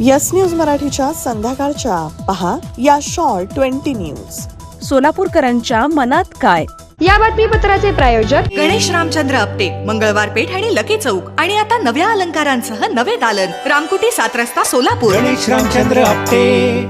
Yes news मराठीच्या संध्याकाळच्या. पहा या शॉर्ट ट्वेंटी न्यूज. सोलापूरकरांच्या मनात काय? या बातमीपत्राचे प्रायोजक गणेश रामचंद्र आपटे मंगळवार पेठ आणि लकी चौक. आणि आता नव्या अलंकारांसह नवे दालन. रामकुटी सात रस्ता सोलापूर. गणेश रामचंद्र आपटे.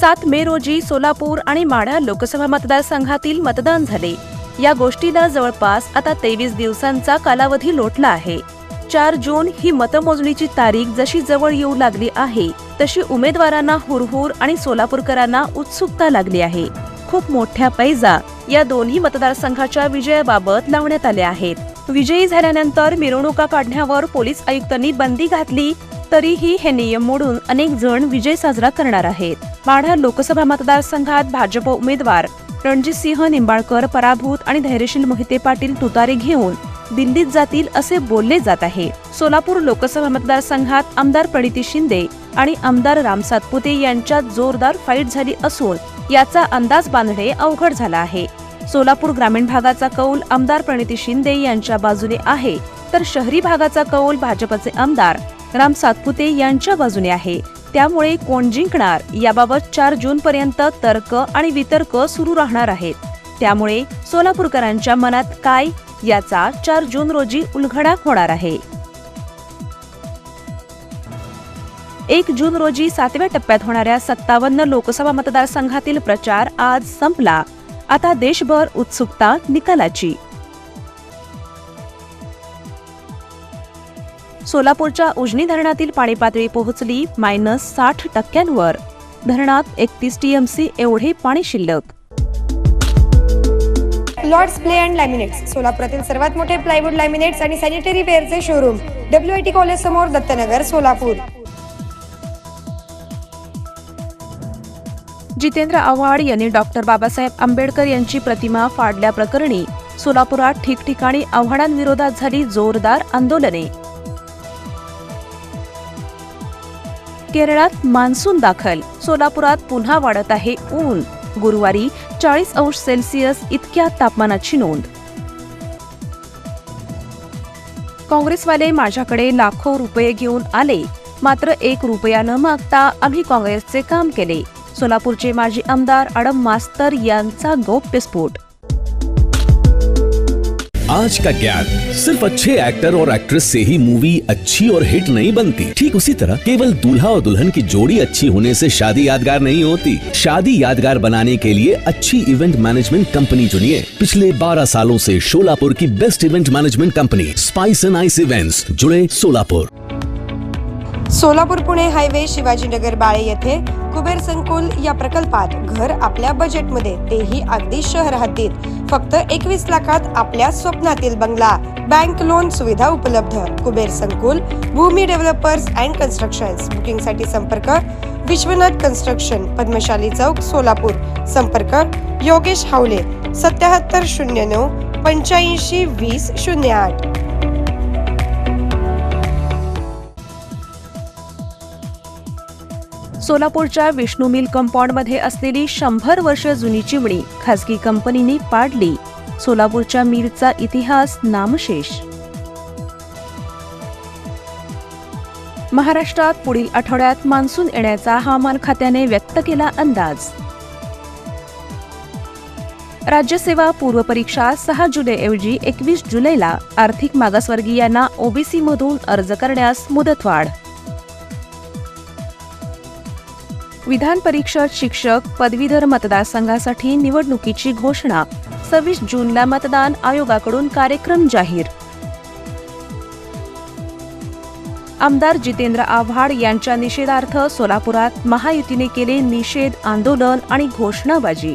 सात मे रोजी सोलापूर आणि माढा लोकसभा मतदारसंघातील मतदान झाले. या गोष्टीला जवळपास आता तेवीस दिवसांचा कालावधी लोटला आहे. चार जून ही मतमोजणीची तारीख जशी जवळ येऊ लागली आहे तशी उमेदवारांना हुरहुर आणि सोलापूरकरांना उत्सुकता लागली आहे. खूप मोठ्या पैजा या दोन्ही मतदारसंघाच्या विजयाबाबत लावण्यात आल्या आहेत. विजयी झाल्यानंतर मिरवणुका काढण्यावर पोलीस आयुक्तांनी बंदी घातली तरीही हे नियम मोडून अनेक जण विजय साजरा करणार आहेत. माढा लोकसभा मतदारसंघात भाजप उमेदवार रणजितसिंह निंबाळकर पराभूत आणि धैर्यशील मोहिते पाटील तुतारे घेऊन दिल्लीत जातील असे बोलले जात आहे. सोलापूर लोकसभा मतदारसंघात आमदार प्रणिती शिंदे आणि आमदार राम सातपुते यांच्यात जोरदार फाईट झाली असून याचा अंदाज बांधणे अवघड झाला आहे. सोलापूर ग्रामीण भागाचा कौल आमदार प्रणिती शिंदे यांच्या बाजूने आहे तर शहरी भागाचा कौल भाजपचे आमदार राम सातपुते यांच्या बाजूने आहे. त्यामुळे कोण जिंकणार? याबाबत चार जून पर्यंत तर्क आणि वितर्क सुरू राहणार आहेत. त्यामुळे सोलापूरकरांच्या मनात काय याचा चार जून रोजी उलघडाक होणार आहे. एक जून रोजी सातव्या टप्प्यात होणाऱ्या सत्तावन्न लोकसभा मतदारसंघातील प्रचार आज संपला. आता देशभर उत्सुकता निकालाची. सोलापूरच्या उजनी धरणातील पाणी पातळी पोहोचली मायनस साठ टक्क्यांवर. धरणात एकतीस टीएमसी एवढे पाणी शिल्लक. लॉर्ड्स प्ले अँड लॅमिनेट्स सोलापुरातील सर्वात मोठे प्लायवूड लॅमिनेट्स आणि sanitary वेअरचे showroom W I T college समोर दत्तनगर सोलापूर. जितेंद्र आव्हाड यांनी डॉक्टर बाबासाहेब आंबेडकर यांची प्रतिमा फाडल्याप्रकरणी सोलापुरात ठिकठिकाणी आव्हाडांविरोधात झाली जोरदार आंदोलने. केरळात मान्सून दाखल सोलापुरात पुन्हा वाढत आहे ऊन. गुरुवारी चाळीस अंश सेल्सिअस इतक्या तापमानाची नोंद. काँग्रेसवाले माझ्याकडे लाखो रुपये घेऊन आले मात्र एक रुपया न मागता आम्ही काँग्रेसचे काम केले. सोलापूरचे माजी आमदार अडम मास्तर यांचा गौप्यस्फोट आज का ज्ञान सिर्फ़ अच्छे एक्टर और एक्ट्रेस से ही मूवी अच्छी और हिट नहीं बनती। ठीक उसी तरह केवल दूल्हा और दुल्हन की जोड़ी अच्छी होने से शादी यादगार नहीं होती। शादी यादगार बनाने के लिए अच्छी इवेंट मैनेजमेंट कंपनी चुनिए। पिछले 12 सालों से शोलापुर की best event management company spice and ice events जुड़े सोलापुर सोलापूर पुणे हायवे शिवाजीनगर बाळे येथे कुबेर संकुल या प्रकल्पात घर आपल्या बजेटमध्ये तेही अगदी शहर हद्दीत. फक्त एकवीस लाखात आपल्या स्वप्नातील बंगला. बँक लोन सुविधा उपलब्ध. Kuber Sankul Bhumi developers and construction बुकिंगसाठी संपर्क विश्वनाथ कन्स्ट्रक्शन पद्मशाली चौक सोलापूर. संपर्क योगेश हावले सत्याहत्तर शून्य नऊ पंच्याऐंशी वीस शून्य आठ. सोलापूरच्या विष्णू मिल कंपाऊंडमध्ये असलेली शंभर वर्ष जुनी चिमणी खासगी कंपनीने पाडली. सोलापूरच्या मिलचा इतिहास नामशेष. महाराष्ट्रात पुढील आठवड्यात मान्सून येण्याचा हवामान खात्याने व्यक्त केला अंदाज. राज्यसेवा पूर्वपरीक्षा सहा जुलैऐवजी एकवीस जुलैला आर्थिक मागासवर्गीयांना ओबीसी मधून अर्ज करण्यास मुदतवाढ. विधान परिषद शिक्षक पदवीधर मतदारसंघासाठी निवडणुकीची घोषणा. सव्वीस जूनला मतदान आयोगाकडून कार्यक्रम जाहीर. आमदार जितेंद्र आव्हाड यांच्या निषेधार्थ सोलापुरात महायुतीने केले निषेध आंदोलन आणि घोषणाबाजी.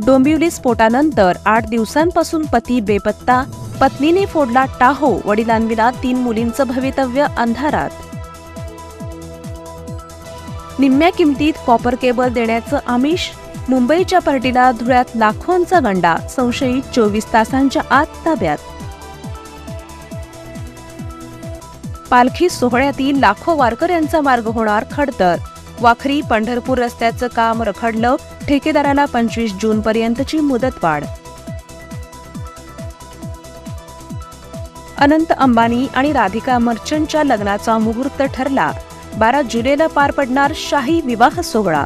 डोंबिवली स्फोटानंतर आठ दिवसांपासून पती बेपत्ता. पत्नीने फोडला टाहो वडिलांविना तीन मुलींचं भवितव्य अंधारात. निम्म्या किमतीत कॉपर केबल देण्याचं आमिष. मुंबईच्या पर्टीला धुळ्यात लाखोंचा गंडा संशयित चोवीस तासांच्या आत ताब्यात. पालखी सोहळ्यातील लाखो वारकऱ्यांचा मार्ग होणार खडतर. वाखरी पंढरपूर रस्त्याचं काम रखडलं ठेकेदाराला पंचवीस जून पर्यंतची मुदतवाढ. अनंत अंबानी आणि राधिका मर्चंटच्या लग्नाचा मुहूर्त ठरला. बारा जुलैला पार पडणार शाही विवाह सोहळा.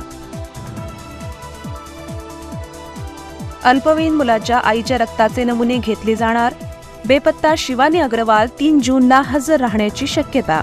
अल्पवयीन मुलाच्या आईच्या रक्ताचे नमुने घेतले जाणार. बेपत्ता शिवानी अग्रवाल तीन जूनला हजर राहण्याची शक्यता.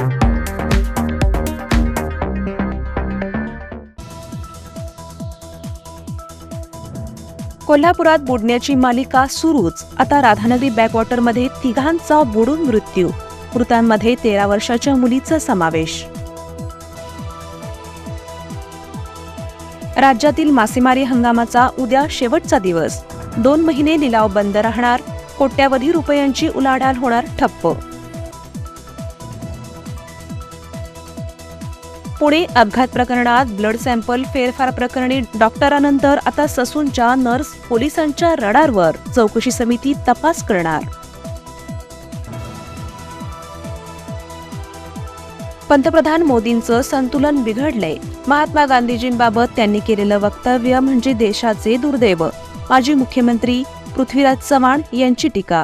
कोल्हापुरात बुडण्याची मालिका सुरूच. आता राधानगरी बॅकवॉटरमध्ये तिघांचा बुडून मृत्यू. मृतांमध्ये तेरा वर्षाच्या मुलीचा समावेश. राज्यातील मासेमारी हंगामाचा उद्या शेवटचा दिवस. दोन महिने लिलाव बंद राहणार. कोट्यावधी रुपयांची उलाढाल होणार ठप्प. पुणे अपघात प्रकरणात ब्लड सॅम्पल फेरफार प्रकरणी डॉक्टरानंतर आता ससूनच्या नर्स पोलिसांच्या रडारवर. चौकशी समिती तपास करणार. पंतप्रधान मोदींचं संतुलन बिघडलंय. महात्मा गांधीजींबाबत त्यांनी केलेलं वक्तव्य म्हणजे देशाचे दुर्दैव. माजी मुख्यमंत्री पृथ्वीराज चव्हाण यांची टीका.